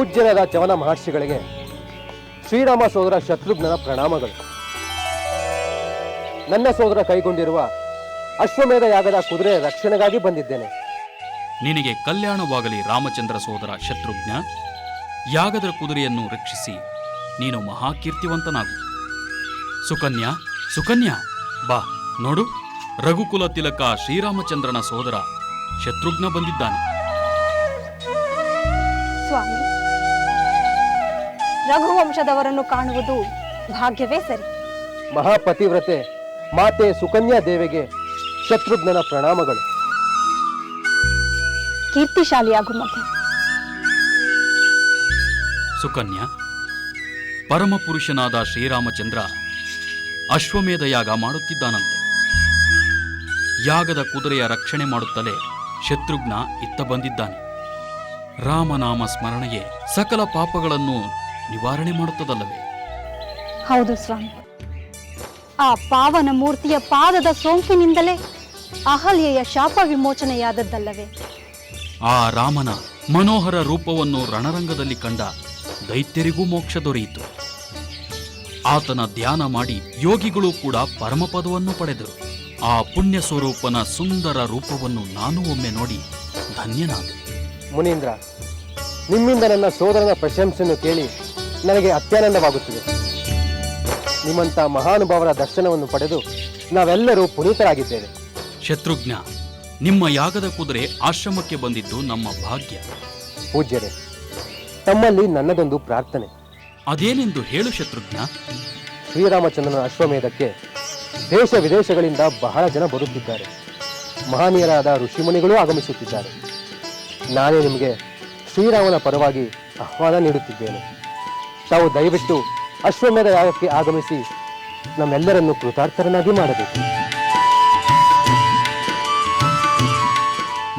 ಪೂಜ್ಯರಾದ ಚವನ ಮಹರ್ಷಿಗಳಿಗೆ ಶ್ರೀರಾಮ ಸೋದರ ಶತ್ರುಘ್ನನ ಪ್ರಣಾಮಗಳು. ನನ್ನ ಸೋದರ ಕೈಗೊಂಡಿರುವ ಅಶ್ವಮೇಧ ಯಾಗದ ಕುದುರೆ ರಕ್ಷಣೆಗಾಗಿ ಬಂದಿದ್ದೇನೆ. ನಿನಗೆ ಕಲ್ಯಾಣವಾಗಲಿ ರಾಮಚಂದ್ರ ಸೋದರ ಶತ್ರುಘ್ನ. ಯಾಗದ ಕುದುರೆಯನ್ನು ರಕ್ಷಿಸಿ ನೀನು ಮಹಾಕೀರ್ತಿವಂತನಾಗು. ಸುಕನ್ಯಾ ಸುಕನ್ಯಾ ಬಾ ನೋಡು. ರಘುಕುಲ ತಿಲಕ ಶ್ರೀರಾಮಚಂದ್ರನ ಸೋದರ ಶತ್ರುಘ್ನ ಬಂದಿದ್ದಾನೆ. ಸ್ವಾಮಿ ರಘುವಂಶದವರನ್ನು ಕಾಣುವುದು ಭಾಗ್ಯವೇ ಸರಿ. ಮಹಾಪತಿವ್ರತೆ ಮಾತೆ ಸುಕನ್ಯಾ ದೇವಿಗೆ ಶತ್ರುಘ್ನನ ಪ್ರಣಾಮಗಳು. ಕೀರ್ತಿಶಾಲಿಯಾಗು ಮಗು. ಸುಕನ್ಯಾ ಪರಮಪುರುಷನಾದ ಶ್ರೀರಾಮಚಂದ್ರ ಅಶ್ವಮೇಧ ಯಾಗ ಮಾಡುತ್ತಿದ್ದಾನಂತೆ. ಯಾಗದ ಕುದುರೆಯ ರಕ್ಷಣೆ ಮಾಡುತ್ತಲೇ ಶತ್ರುಘ್ನ ಇತ್ತ ಬಂದಿದ್ದಾನೆ. ರಾಮನಾಮ ಸ್ಮರಣೆಯೇ ಸಕಲ ಪಾಪಗಳನ್ನು ನಿವಾರಣೆ ಮಾಡುತ್ತದಲ್ಲವೇ? ಹೌದು ಸ್ವಾಮಿ. ಆ ಪಾವನ ಮೂರ್ತಿಯ ಪಾದದ ಸೋಂಕಿನಿಂದಲೇ ಅಹಲ್ಯೆಯ ಶಾಪ ವಿಮೋಚನೆಯಾದದ್ದಲ್ಲವೇ? ಆ ರಾಮನ ಮನೋಹರ ರೂಪವನ್ನು ರಣರಂಗದಲ್ಲಿ ಕಂಡ ದೈತ್ಯರಿಗೂ ಮೋಕ್ಷ ದೊರೆಯಿತು. ಆತನ ಧ್ಯಾನ ಮಾಡಿ ಯೋಗಿಗಳು ಕೂಡ ಪರಮಪದವನ್ನು ಪಡೆದರು. ಆ ಪುಣ್ಯ ಸ್ವರೂಪನ ಸುಂದರ ರೂಪವನ್ನು ನಾನು ಒಮ್ಮೆ ನೋಡಿ ಧನ್ಯನಾದೆ. ಮುನೀಂದ್ರ ನಿಮ್ಮಿಂದ ನನ್ನ ಸೋದರನ ಪ್ರಶಂಸೆಯನ್ನು ಕೇಳಿ ನನಗೆ ಅತ್ಯಾನಂದವಾಗುತ್ತಿದೆ. ನಿಮ್ಮಂಥ ಮಹಾನುಭಾವರ ದರ್ಶನವನ್ನು ಪಡೆದು ನಾವೆಲ್ಲರೂ ಪುನೀತರಾಗಿದ್ದೇವೆ. ಶತ್ರುಘ್ನ ನಿಮ್ಮ ಯಾಗದ ಕುದುರೆ ಆಶ್ರಮಕ್ಕೆ ಬಂದಿದ್ದು ನಮ್ಮ ಭಾಗ್ಯ. ಪೂಜ್ಯರೇ ತಮ್ಮಲ್ಲಿ ನನ್ನದೊಂದು ಪ್ರಾರ್ಥನೆ. ಅದೇನೆಂದು ಹೇಳು ಶತ್ರುಘ್ನ. ಶ್ರೀರಾಮಚಂದ್ರನ ಅಶ್ವಮೇಧಕ್ಕೆ ದೇಶ ವಿದೇಶಗಳಿಂದ ಬಹಳ ಜನ ಬರುತ್ತಿದ್ದಾರೆ. ಮಹನೀಯರಾದ ಋಷಿಮುನಿಗಳೂ ಆಗಮಿಸುತ್ತಿದ್ದಾರೆ. ನಾನೇ ನಿಮಗೆ ಶ್ರೀರಾಮನ ಪರವಾಗಿ ಆಹ್ವಾನ ನೀಡುತ್ತಿದ್ದೇನೆ. ತಾವು ದಯವಿಟ್ಟು ಅಶ್ವಮೇಧ ಯಾಗಕ್ಕೆ ಆಗಮಿಸಿ ನಮ್ಮೆಲ್ಲರನ್ನು ಕೃತಾರ್ಥರನ್ನಾಗಿ ಮಾಡಬೇಕು.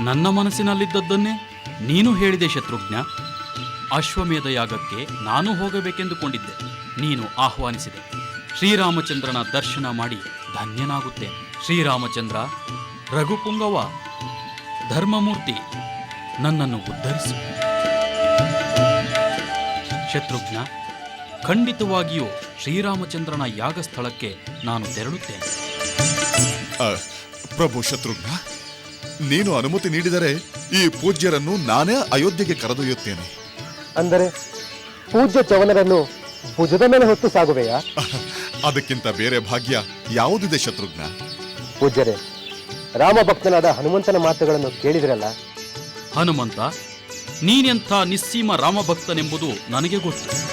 ನನ್ನ ಮನಸ್ಸಿನಲ್ಲಿದ್ದದ್ದನ್ನೇ ನೀನು ಹೇಳಿದೆ, ಶತ್ರುಘ್ನ. ಅಶ್ವಮೇಧ ಯಾಗಕ್ಕೆ ನಾನು ಹೋಗಬೇಕೆಂದುಕೊಂಡಿದ್ದೆ. ನೀನು ಆಹ್ವಾನಿಸಿದೆ. ಶ್ರೀರಾಮಚಂದ್ರನ ದರ್ಶನ ಮಾಡಿ ಧನ್ಯನಾಗುತ್ತೇನೆ. ಶ್ರೀರಾಮಚಂದ್ರ, ರಘುಪುಂಗವ, ಧರ್ಮಮೂರ್ತಿ, ನನ್ನನ್ನು ಉದ್ಧರಿಸು. ಶತ್ರುಘ್ನ ಖಂಡಿತವಾಗಿಯೂ ಶ್ರೀರಾಮಚಂದ್ರನ ಯಾಗ ಸ್ಥಳಕ್ಕೆ ನಾನು ತೆರಳುತ್ತೇನೆ. ಆ, ಪ್ರಭು ಶತ್ರುಘ್ನ ನೀನು ಅನುಮತಿ ನೀಡಿದರೆ ಈ ಪೂಜ್ಯರನ್ನು ನಾನೇ ಅಯೋಧ್ಯೆಗೆ ಕರೆದೊಯ್ಯುತ್ತೇನೆ. ಅಂದರೆ ಪೂಜ್ಯ ಚವನರನ್ನು ಭುಜದ ಮೇಲೆ ಹೊತ್ತು ಸಾಗುವೆಯಾ? ಅದಕ್ಕಿಂತ ಬೇರೆ ಭಾಗ್ಯ ಯಾವುದಿದೆ ಶತ್ರುಘ್ನ? ಪೂಜ್ಯರೇ ರಾಮಭಕ್ತನಾದ ಹನುಮಂತನ ಮಾತುಗಳನ್ನು ಕೇಳಿದಿರಲ್ಲ? ಹನುಮಂತ ನೀನೆಂಥ ನಿಸ್ಸೀಮ ರಾಮಭಕ್ತನೆಂಬುದು ನನಗೆ ಗೊತ್ತು.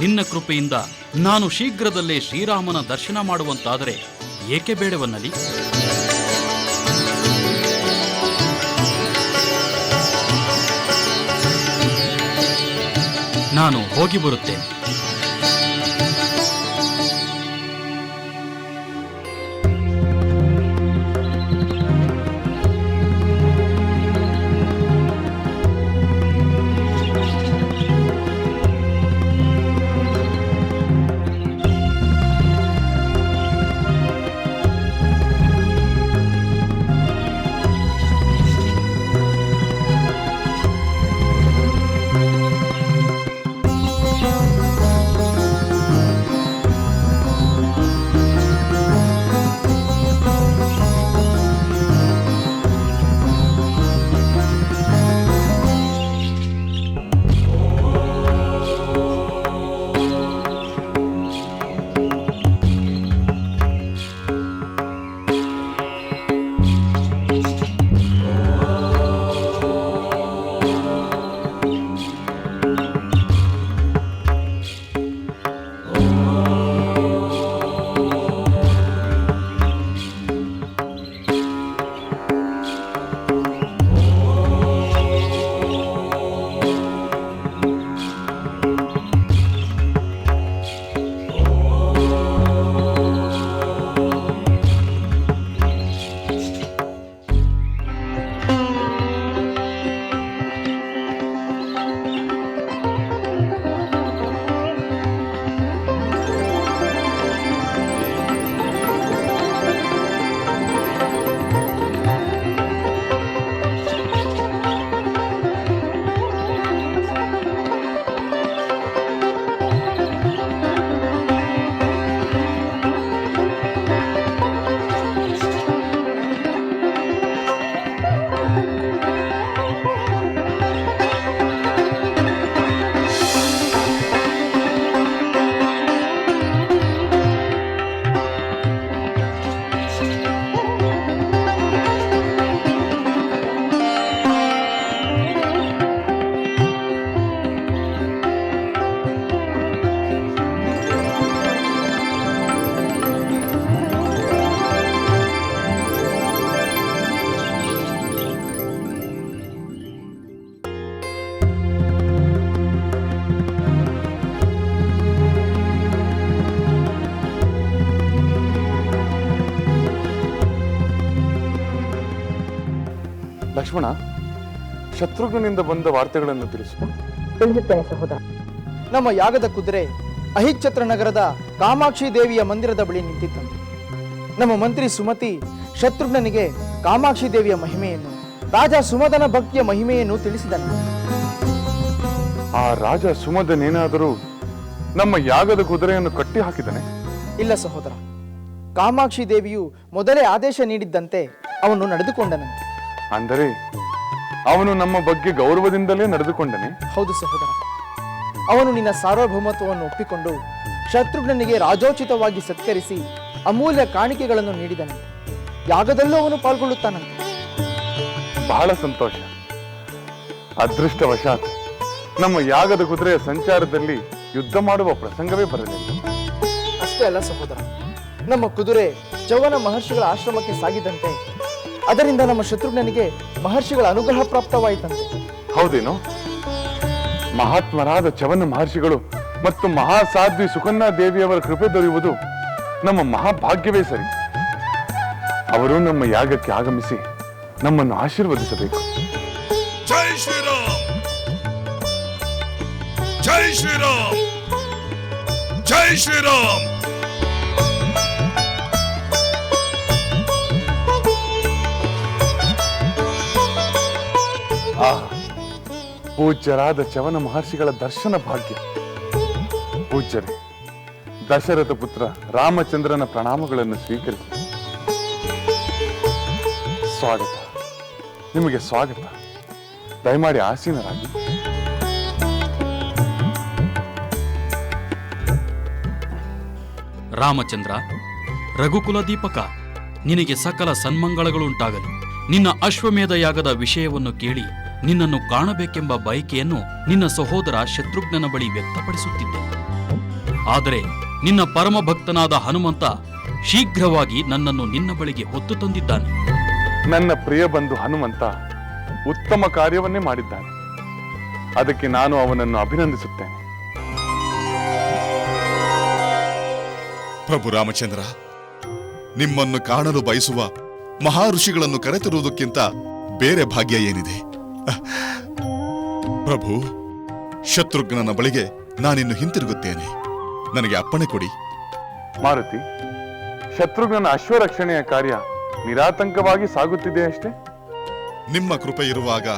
ನಿನ್ನ ಕೃಪೆಯಿಂದ ನಾನು ಶೀಘ್ರದಲ್ಲೇ ಶ್ರೀರಾಮನ ದರ್ಶನ ಮಾಡುವಂತಾದರೆ ಏಕೆ ಬೇಡವನ್ನಲಿ? ನಾನು ಹೋಗಿ ಬರುತ್ತೇನೆ. ಲಕ್ಷ್ಮಣ ಶತ್ರುಘ್ನಿಂದ ಬಂದ ವಾರ್ತೆಗಳನ್ನು ತಿಳಿಸು ತಿಳಿಸುತ್ತೇನೆ ಸಹೋದರ. ನಮ್ಮ ಯಾಗದ ಕುದುರೆ ಅಹಿಚ್ಛತ್ರ ನಗರದ ಕಾಮಾಕ್ಷಿ ದೇವಿಯ ಮಂದಿರದ ಬಳಿ ನಿಂತಿತ್ತಂತೆ. ನಮ್ಮ ಮಂತ್ರಿ ಸುಮತಿ ಶತ್ರುಘ್ನನಿಗೆ ಕಾಮಾಕ್ಷಿ ದೇವಿಯ ಮಹಿಮೆಯನ್ನು ರಾಜ ಸುಮದನ ಭಕ್ತಿಯ ಮಹಿಮೆಯನ್ನು ತಿಳಿಸಿದನು. ಆ ರಾಜ ಸುಮದನೇನಾದರೂ ನಮ್ಮ ಯಾಗದ ಕುದುರೆಯನ್ನು ಕಟ್ಟಿ ಹಾಕಿದನೆ? ಇಲ್ಲ ಸಹೋದರ. ಕಾಮಾಕ್ಷಿ ದೇವಿಯು ಮೊದಲೇ ಆದೇಶ ನೀಡಿದ್ದಂತೆ ಅವನು ನಡೆದುಕೊಂಡನಂತೆ ಅಂದರೆ ಅವನು ನಮ್ಮ ಬಗ್ಗೆ ಗೌರವದಿಂದಲೇ ನಡೆದುಕೊಂಡನೆ. ಹೌದು ಸಹೋದರ. ಅವನು ನಿನ್ನ ಸಾರ್ವಭೌಮತ್ವವನ್ನು ಒಪ್ಪಿಕೊಂಡು ಶತ್ರುಘ್ನನಿಗೆ ರಾಜೋಚಿತವಾಗಿ ಸತ್ಕರಿಸಿ ಅಮೂಲ್ಯ ಕಾಣಿಕೆಗಳನ್ನು ನೀಡಿದನು. ಯಾಗದಲ್ಲೂ ಅವನು ಪಾಲ್ಗೊಳ್ಳುತ್ತಾನಂತೆ. ಬಹಳ ಸಂತೋಷ. ಅದೃಷ್ಟವಶಾತ್ ನಮ್ಮ ಯಾಗದ ಕುದುರೆಯ ಸಂಚಾರದಲ್ಲಿ ಯುದ್ಧ ಮಾಡುವ ಪ್ರಸಂಗವೇ ಬರಲಿಲ್ಲ. ಅಷ್ಟೇ ಅಲ್ಲ ಸಹೋದರ. ನಮ್ಮ ಕುದುರೆ ಚವನ ಮಹರ್ಷಿಗಳ ಆಶ್ರಮಕ್ಕೆ ಸಾಗಿದಂತೆ ಅದರಿಂದ ನಮ್ಮ ಶತ್ರುಘ್ನನಿಗೆ ಮಹರ್ಷಿಗಳ ಅನುಗ್ರಹ ಪ್ರಾಪ್ತವಾಯಿತಂತೆ. ಹೌದೇನು? ಮಹಾತ್ಮರಾದ ಚವನ ಮಹರ್ಷಿಗಳು ಮತ್ತು ಮಹಾಸಾಧ್ವಿ ಸುಕನ್ಯಾ ದೇವಿಯವರ ಕೃಪೆ ದೊರೆಯುವುದು ನಮ್ಮ ಮಹಾಭಾಗ್ಯವೇ ಸರಿ. ಅವರು ನಮ್ಮ ಯಾಗಕ್ಕೆ ಆಗಮಿಸಿ ನಮ್ಮನ್ನು ಆಶೀರ್ವದಿಸಬೇಕು. ಜೈ ಶ್ರೀರಾಮ್! ಜೈ ಶ್ರೀರಾಮ್! ಜೈ ಶ್ರೀರಾಮ್! ಪೂಜ್ಯರಾದ ಚವನ ಮಹರ್ಷಿಗಳ ದರ್ಶನ ಭಾಗ್ಯ. ಪೂಜ್ಯರೇ, ದಶರಥ ಪುತ್ರ ರಾಮಚಂದ್ರನ ಪ್ರಣಾಮಗಳನ್ನು ಸ್ವೀಕರಿಸಿ. ಸ್ವಾಗತ. ನಿಮಗೆ ಸ್ವಾಗತ. ದಯಮಾಡಿ ಆಸೀನರಾಗಿ. ರಾಮಚಂದ್ರ, ರಘುಕುಲ ದೀಪಕ, ನಿನಗೆ ಸಕಲ ಸನ್ಮಂಗಳಗಳುಂಟಾಗಲಿ. ನಿನ್ನ ಅಶ್ವಮೇಧ ಯಾಗದ ವಿಷಯವನ್ನು ಕೇಳಿ ನಿನ್ನನ್ನು ಕಾಣಬೇಕೆಂಬ ಬಯಕೆಯನ್ನು ನಿನ್ನ ಸಹೋದರ ಶತ್ರುಘ್ನನ ಬಳಿ ವ್ಯಕ್ತಪಡಿಸುತ್ತಿದ್ದೆ. ಆದರೆ ನಿನ್ನ ಪರಮ ಭಕ್ತನಾದ ಹನುಮಂತ ಶೀಘ್ರವಾಗಿ ನನ್ನನ್ನು ನಿನ್ನ ಬಳಿಗೆ ಹೊತ್ತು ತಂದಿದ್ದಾನೆ. ನನ್ನ ಪ್ರಿಯ ಬಂಧು ಹನುಮಂತ ಉತ್ತಮ ಕಾರ್ಯವನ್ನೇ ಮಾಡಿದ್ದಾನೆ. ಅದಕ್ಕೆ ನಾನು ಅವನನ್ನು ಅಭಿನಂದಿಸುತ್ತೇನೆ. ಪ್ರಭು ರಾಮಚಂದ್ರ ನಿಮ್ಮನ್ನು ಕಾಣಲು ಬಯಸುವ ಮಹಾ ಋಷಿಗಳನ್ನು ಕರೆತರುವುದಕ್ಕಿಂತ ಬೇರೆ ಭಾಗ್ಯ ಏನಿದೆ. ಪ್ರಭು ಶತ್ರುಘ್ನನ ಬಳಿಗೆ ನಾನಿನ್ನು ಹಿಂತಿರುಗುತ್ತೇನೆ. ನನಗೆ ಅಪ್ಪಣೆ ಕೊಡಿ. ಮಾರುತಿ ಶತ್ರುಘ್ನನ ಅಶ್ವರಕ್ಷಣೆಯ ಕಾರ್ಯ ನಿರಾತಂಕವಾಗಿ ಸಾಗುತ್ತಿದೆ ಅಷ್ಟೇ? ನಿಮ್ಮ ಕೃಪೆ ಇರುವಾಗ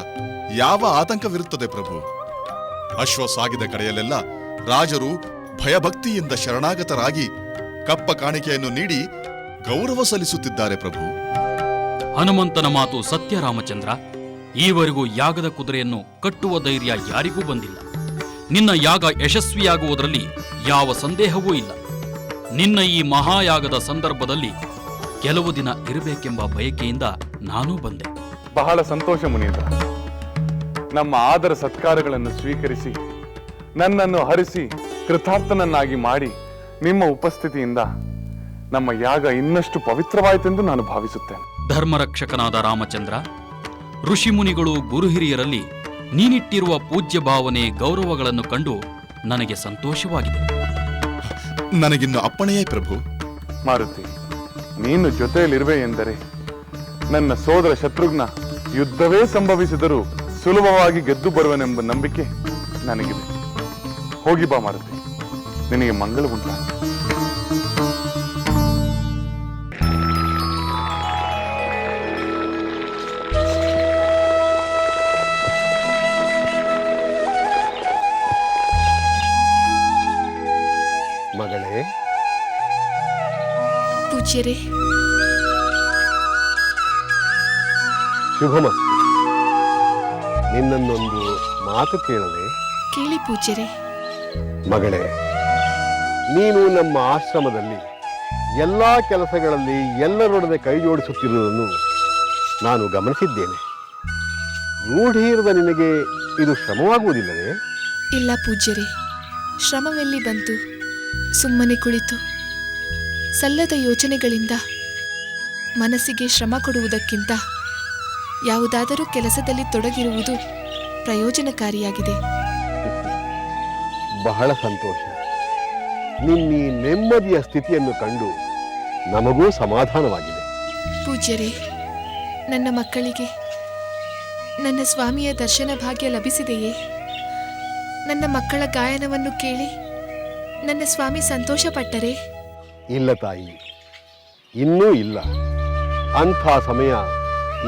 ಯಾವ ಆತಂಕವಿರುತ್ತದೆ ಪ್ರಭು? ಅಶ್ವ ಸಾಗಿದ ಕಡೆಯಲ್ಲೆಲ್ಲ ರಾಜರು ಭಯಭಕ್ತಿಯಿಂದ ಶರಣಾಗತರಾಗಿ ಕಪ್ಪ ಕಾಣಿಕೆಯನ್ನು ನೀಡಿ ಗೌರವ ಸಲ್ಲಿಸುತ್ತಿದ್ದಾರೆ ಪ್ರಭು. ಹನುಮಂತನ ಮಾತು ಸತ್ಯ ರಾಮಚಂದ್ರ. ಈವರೆಗೂ ಯಾಗದ ಕುದುರೆಯನ್ನು ಕಟ್ಟುವ ಧೈರ್ಯ ಯಾರಿಗೂ ಬಂದಿಲ್ಲ. ನಿನ್ನ ಯಾಗ ಯಶಸ್ವಿಯಾಗುವುದರಲ್ಲಿ ಯಾವ ಸಂದೇಹವೂ ಇಲ್ಲ. ನಿನ್ನ ಈ ಮಹಾಯಾಗದ ಸಂದರ್ಭದಲ್ಲಿ ಕೆಲವು ದಿನ ಇರಬೇಕೆಂಬ ಬಯಕೆಯಿಂದ ನಾನೂ ಬಂದೆ. ಬಹಳ ಸಂತೋಷ ಮುನೀಂದ್ರ. ನಮ್ಮ ಆದರ ಸತ್ಕಾರಗಳನ್ನು ಸ್ವೀಕರಿಸಿ ನನ್ನನ್ನು ಹರಿಸಿ ಕೃತಾರ್ಥನನ್ನಾಗಿ ಮಾಡಿ ನಿಮ್ಮ ಉಪಸ್ಥಿತಿಯಿಂದ ನಮ್ಮ ಯಾಗ ಇನ್ನಷ್ಟು ಪವಿತ್ರವಾಯಿತೆಂದು ನಾನು ಭಾವಿಸುತ್ತೇನೆ. ಧರ್ಮರಕ್ಷಕನಾದ ರಾಮಚಂದ್ರ ಋಷಿಮುನಿಗಳು ಗುರುಹಿರಿಯರಲ್ಲಿ ನೀನಿಟ್ಟಿರುವ ಪೂಜ್ಯ ಭಾವನೆ ಗೌರವಗಳನ್ನು ಕಂಡು ನನಗೆ ಸಂತೋಷವಾಗಿದೆ. ನನಗಿನ್ನು ಅಪ್ಪಣೆಯೇ ಪ್ರಭು. ಮಾರುತಿ ನೀನು ಜೊತೆಯಲ್ಲಿರುವೆ ಎಂದರೆ ನನ್ನ ಸೋದರ ಶತ್ರುಘ್ನ ಯುದ್ಧವೇ ಸಂಭವಿಸಿದರೂ ಸುಲಭವಾಗಿ ಗೆದ್ದು ಬರುವನೆಂಬ ನಂಬಿಕೆ ನನಗಿದೆ. ಹೋಗಿ ಬಾ ಮಾರುತಿ ನಿನಗೆ ಮಂಗಳ ಉಂಟ. ಪೂಜ್ಯರೇ. ಶುಭಮಸ್ತು ನಿನ್ನನ್ನೊಂದು ಮಾತು ಕೇಳದೆ ಕೇಳಿ ಪೂಜ್ಯರೇ. ಮಗಳೇ ನೀನು ನಮ್ಮ ಆಶ್ರಮದಲ್ಲಿ ಎಲ್ಲ ಕೆಲಸಗಳಲ್ಲಿ ಎಲ್ಲರೊಡನೆ ಕೈ ಜೋಡಿಸುತ್ತಿರುವುದನ್ನು ನಾನು ಗಮನಿಸಿದ್ದೇನೆ. ರೂಢಿಯಿರದ ನಿನಗೆ ಇದು ಶ್ರಮವಾಗುವುದಿಲ್ಲವೇ? ಇಲ್ಲ ಪೂಜ್ಯರೇ ಶ್ರಮವೆಲ್ಲಿ ಬಂತು? ಸುಮ್ಮನೆ ಕುಳಿತು. ಸಲ್ಲದ ಯೋಚನೆಗಳಿಂದ ಮನಸ್ಸಿಗೆ ಶ್ರಮ ಕೊಡುವುದಕ್ಕಿಂತ ಯಾವುದಾದರೂ ಕೆಲಸದಲ್ಲಿ ತೊಡಗಿರುವುದು ಪ್ರಯೋಜನಕಾರಿಯಾಗಿದೆ. ಬಹಳ ಸಂತೋಷ. ನಿಮ್ಮ ನೆಮ್ಮದಿಯ ಸ್ಥಿತಿಯನ್ನು ಕಂಡು ನಮಗೂ ಸಮಾಧಾನವಾಗಿದೆ. ಪೂಜ್ಯರೇ ನನ್ನ ಮಕ್ಕಳಿಗೆ ನನ್ನ ಸ್ವಾಮಿಯ ದರ್ಶನ ಭಾಗ್ಯ ಲಭಿಸಿದೆಯೇ? ನನ್ನ ಮಕ್ಕಳ ಗಾಯನವನ್ನು ಕೇಳಿ ನನ್ನ ಸ್ವಾಮಿ ಸಂತೋಷಪಟ್ಟರೆ? ಇಲ್ಲ ತಾಯಿ, ಇನ್ನೂ ಇಲ್ಲ. ಅಂಥ ಸಮಯ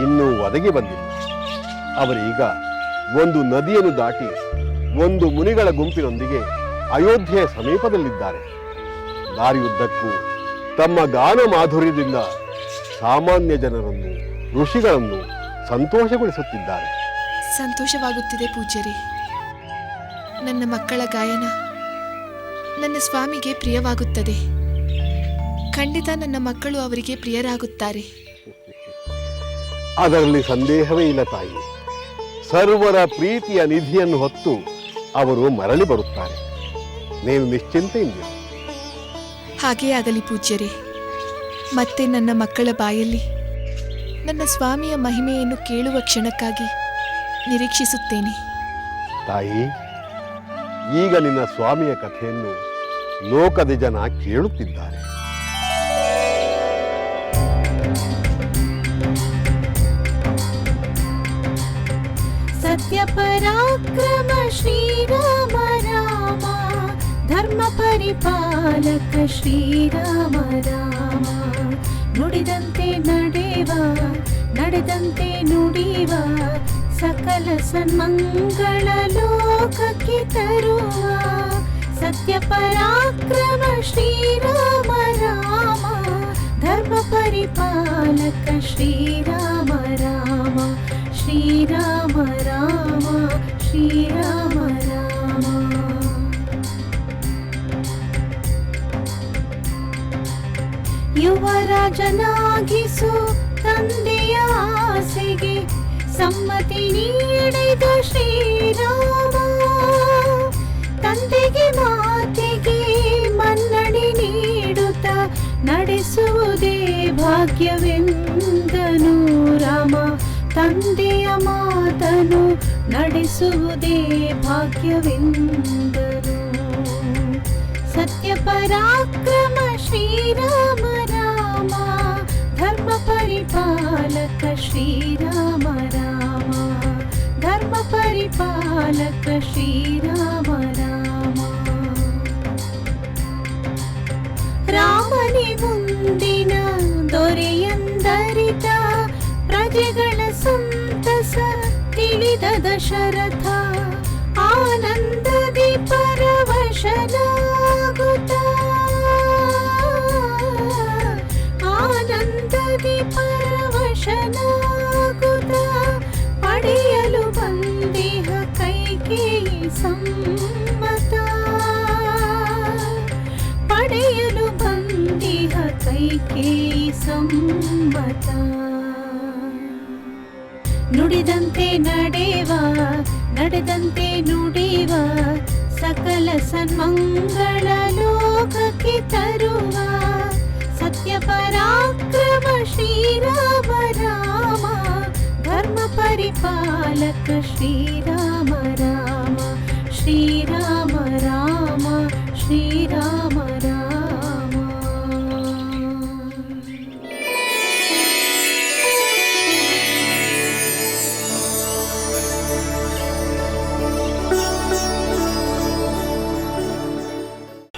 ಇನ್ನೂ ಒದಗಿ ಬಂದಿಲ್ಲ. ಅವರೀಗ ಒಂದು ನದಿಯನ್ನು ದಾಟಿ ಒಂದು ಮುನಿಗಳ ಗುಂಪಿನೊಂದಿಗೆ ಅಯೋಧ್ಯೆಯ ಸಮೀಪದಲ್ಲಿದ್ದಾರೆ. ದಾರಿಯುದ್ದಕ್ಕೂ ತಮ್ಮ ಗಾನ ಮಾಧುರ್ಯದಿಂದ ಸಾಮಾನ್ಯ ಜನರನ್ನು, ಋಷಿಗಳನ್ನು ಸಂತೋಷಗೊಳಿಸುತ್ತಿದ್ದಾರೆ. ಸಂತೋಷವಾಗುತ್ತಿದೆ ಪೂಜ್ಯರೇ. ನನ್ನ ಮಕ್ಕಳ ಗಾಯನ ನನ್ನ ಸ್ವಾಮಿಗೆ ಪ್ರಿಯವಾಗುತ್ತದೆ. ಖಂಡಿತ ನನ್ನ ಮಕ್ಕಳು ಅವರಿಗೆ ಪ್ರಿಯರಾಗುತ್ತಾರೆ. ಅದರಲ್ಲಿ ಸಂದೇಹವೇ ಇಲ್ಲ ತಾಯಿ. ಸರ್ವರ ಪ್ರೀತಿಯ ನಿಧಿಯನ್ನು ಹೊತ್ತು ಅವರು ಮರಳಿ ಬರುತ್ತಾರೆ. ನೀವು ನಿಶ್ಚಿಂತೆಯಿಂದ ಹಾಗೇ ಆಗಲಿ ಪೂಜ್ಯರೇ. ಮತ್ತೆ ನನ್ನ ಮಕ್ಕಳ ಬಾಯಲ್ಲಿ ನನ್ನ ಸ್ವಾಮಿಯ ಮಹಿಮೆಯನ್ನು ಕೇಳುವ ಕ್ಷಣಕ್ಕಾಗಿ ನಿರೀಕ್ಷಿಸುತ್ತೇನೆ. ತಾಯಿ ಈಗ ನಿನ್ನ ಸ್ವಾಮಿಯ ಕಥೆಯನ್ನು ಲೋಕದ ಜನ ಕೇಳುತ್ತಿದ್ದಾರೆ. सत्यपराक्रम श्रीराम राम धर्म परिपालक श्रीराम राम ನುಡಿದಂತೆ ನಡೆವ ನಡೆದಂತೆ ನುಡಿವ ಸಕಲ ಸನ್ಮಂಗಳ ಲೋಕಕ್ಕೆ ತರುವ ಸತ್ಯ ಪರಾಕ್ರಮ ಶ್ರೀರಾಮ ರಾಮ ಧರ್ಮ ಪರಿಪಾಲಕ ಶ್ರೀರಾಮ ರಾಮ ಶ್ರೀರಾಮ ರಾಮ ಶ್ರೀರಾಮ ರಾಮ. ತಂದೆಯ ಆಸೆಗೆ ಸಮ್ಮತಿ ನೀಡಿದ ಶ್ರೀರಾಮ. ತಂದೆಗೆ ಮಾತಿಗೆ ಮನ್ನಣೆ ನೀಡುತ್ತ ನಡೆಸುವುದೇ ಭಾಗ್ಯವೆಂದನು ತಂದೆಯ ಮಾತನು ನಡೆಸುವುದೇ ಭಾಗ್ಯವೆಂದರು ಸತ್ಯ ಪರಾಕ್ರಮ ಶ್ರೀರಾಮ ರಾಮ, ಧರ್ಮ ಪರಿಪಾಲಕ ಶ್ರೀರಾಮ ರಾಮ, ಧರ್ಮ ಪರಿಪಾಲಕ ಶ್ರೀರಾಮ ರಾಮ. ರಾಮನೇ ಮುಂದಿನ ದೊರೆಯಂದರಿತ ಪ್ರಜೆಗಳ ಸಂತಸ ತಿಳಿದ ದಶರಥ ಆನಂದದಿ ಪರವಶನಾಗುತ್ತ ಆನಂದದಿ ಪರವಶನಾಗುತ್ತ ಪಡೆಯಲು ಬಂದಿಹ ಕೈಕೇಯಿ ಸಮ್ಮತ ಪಡೆಯಲು ಬಂದಿಹ ಕೈಕೇಯಿ ಸಮ್ಮತ ನುಡಿದಂತೆ ನಡೆವ, ನಡೆದಂತೆ ನುಡಿವ, ಸಕಲ ಸನ್ಮಂಗಳ ಲೋಕಕ್ಕೆ ತರುವ ಸತ್ಯ ಪರಾಕ್ರಮ ಶ್ರೀರಾಮ ರಾಮ ಧರ್ಮ ಪರಿಪಾಲಕ ಶ್ರೀರಾಮ ರಾಮ ಶ್ರೀರಾಮ ರಾಮ, ಶ್ರೀರಾಮ